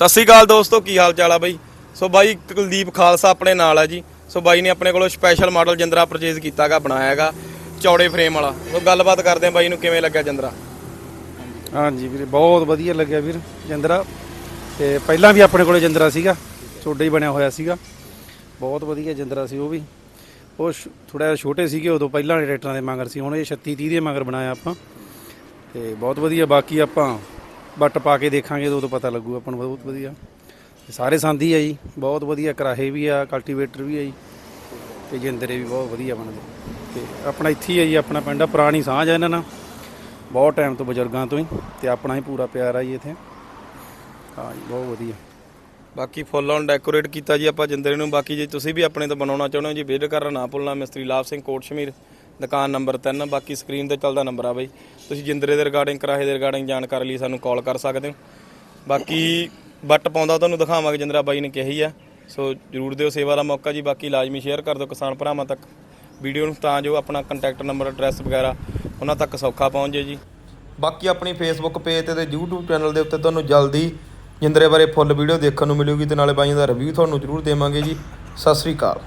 ਸਤਿ ਸ੍ਰੀ ਅਕਾਲ ਦੋਸਤੋ, ਕੀ ਹਾਲ ਚਾਲ ਆ ਬਾਈ? ਸੋ ਬਾਈ, ਕੁਲਦੀਪ ਖਾਲਸਾ ਆਪਣੇ ਨਾਲ ਆ ਜੀ। ਸੋ ਬਾਈ ਨੇ ਆਪਣੇ ਕੋਲੋਂ ਸਪੈਸ਼ਲ ਮਾਡਲ ਜੰਦਰਾ ਪਰਚੇਜ਼ ਕੀਤਾਗਾ, ਬਣਾਇਆਗਾ, ਚੌੜੇ ਫਰੇਮ ਵਾਲਾ। ਸੋ ਗੱਲਬਾਤ ਕਰਦੇ ਆ ਬਾਈ ਨੂੰ, ਕਿਵੇਂ ਲੱਗਿਆ ਜੰਦਰਾ? ਹਾਂਜੀ ਵੀਰੇ, ਬਹੁਤ ਵਧੀਆ ਲੱਗਿਆ ਵੀਰ ਜਿੰਦਰਾ। ਤੇ ਪਹਿਲਾਂ ਵੀ ਆਪਣੇ ਕੋਲੇ ਜਿੰਦਰਾ ਸੀਗਾ, ਛੋਟਾ ਹੀ ਬਣਿਆ ਹੋਇਆ ਸੀਗਾ। ਬਹੁਤ ਵਧੀਆ ਜਿੰਦਰਾ ਸੀ ਉਹ ਵੀ। ਉਹ ਥੋੜਾ ਜਿਹਾ ਛੋਟੇ ਸੀਗੇ, ਉਦੋਂ ਪਹਿਲਾਂ ਟਰੈਕਟਰਾਂ ਦੇ ਮਗਰ ਸੀ, ਹੁਣ ਇਹ 36 30 ਦੇ ਮਗਰ ਬਣਾਇਆ ਆਪਾਂ। ਤੇ ਬਹੁਤ ਵਧੀਆ, ਬਾਕੀ ਆਪਾਂ ਬੱਟ ਪਾ ਕੇ ਦੇਖਾਂਗੇ ਉਦੋਂ ਪਤਾ ਲੱਗੂ ਆਪਾਂ ਨੂੰ ਬਹੁਤ ਵਧੀਆ। ਤੇ ਸਾਰੇ ਸੰਦੀ ਆ ਜੀ, ਬਹੁਤ ਵਧੀਆ ਕਰਾਹੇ ਵੀ ਆ ਕਲਟੀਵੇਟਰ ਵੀ ਆ ਜੀ, ਤੇ ਜਿੰਦਰੇ ਵੀ ਬਹੁਤ ਵਧੀਆ ਬਣਦੇ। ਤੇ ਆਪਣਾ ਇੱਥੇ ਹੀ ਆ ਜੀ, ਆਪਣਾ ਪਿੰਡ ਆ, ਪੁਰਾਣੀ ਸਾਂਝ ਆ ਇਹਨਾਂ ਨਾਲ। ਬਹੁਤ ਟਾਈਮ ਤੋਂ ਬਜ਼ੁਰਗਾਂ ਤੋਂ ਹੀ, ਤੇ ਆਪਣਾ ਹੀ ਪੂਰਾ ਪਿਆਰ ਆ ਜੀ ਇੱਥੇ। ਹਾਂ ਜੀ, ਬਹੁਤ ਵਧੀਆ। ਬਾਕੀ ਫੁੱਲ ਔਨ ਡੈਕੋਰੇਟ ਕੀਤਾ ਜੀ ਆਪਾਂ ਜਿੰਦਰੇ ਨੂੰ, ਬਾਕੀ ਜੇ ਤੁਸੀਂ ਵੀ ਆਪਣੇ ਤੋਂ ਬਣਾਉਣਾ ਚਾਹੁੰਦੇ ਹੋ ਜੀ ਵਿਜ਼ਿਟ ਕਰਨਾ ਨਾ ਭੁੱਲਣਾ ਮਿਸਤਰੀ ਲਾਭ ਸਿੰਘ ਕੋਟ ਸ਼ਮੀਰ। ਦੁਕਾਨ ਨੰਬਰ 3 ਬਾਕੀ ਸਕਰੀਨ ਤੇ ਚੱਲਦਾ ਨੰਬਰ ਆ ਬਾਈ। ਤੁਸੀਂ ਜਿੰਦਰੇ ਦੇ ਰਿਗਾਰਡਿੰਗ ਕਿਰਾਏ ਦੇ ਰਿਗਾਰਡਿੰਗ ਜਾਣਕਾਰੀ ਲਈ, ਸਾਨੂੰ ਕਾਲ ਕਰ ਸਕਦੇ ਹੋ। ਬਾਕੀ ਬੱਟ ਪਾਉਂਦਾ ਤੁਹਾਨੂੰ ਦਿਖਾਵਾਂਗੇ, ਜਿੰਦਰਾ ਬਾਈ ਨੇ ਕਹੀ ਆ। ਸੋ ਜਰੂਰ ਦਿਓ ਸੇਵਾ ਦਾ ਮੌਕਾ ਜੀ, ਬਾਕੀ ਲਾਜ਼ਮੀ ਸ਼ੇਅਰ ਕਰ ਦਿਓ ਕਿਸਾਨ ਭਰਾਵਾਂ ਤੱਕ। ਵੀਡੀਓ ਨੂੰ ਤਾਂ ਜੋ ਆਪਣਾ ਕੰਟੈਕਟ ਨੰਬਰ ਐਡਰੈਸ ਵਗੈਰਾ, ਉਹਨਾਂ ਤੱਕ ਸੌਖਾ ਪਹੁੰਚ ਜੇ ਜੀ। ਬਾਕੀ ਆਪਣੀ ਫੇਸਬੁੱਕ ਪੇਜ ਤੇ ਤੇ YouTube ਚੈਨਲ ਦੇ ਉੱਤੇ ਤੁਹਾਨੂੰ ਜਲਦੀ ਜਿੰਦਰੇ ਬਾਰੇ ਫੁੱਲ ਵੀਡੀਓ ਦੇਖਣ ਨੂੰ ਮਿਲੂਗੀ ਤੇ ਨਾਲੇ ਬਾਈਆਂ ਦਾ ਰਿਵਿਊ ਤੁਹਾਨੂੰ ਜਰੂਰ ਦੇਵਾਂਗੇ ਜੀ। ਸਤਿ ਸ੍ਰੀ ਅਕਾਲ।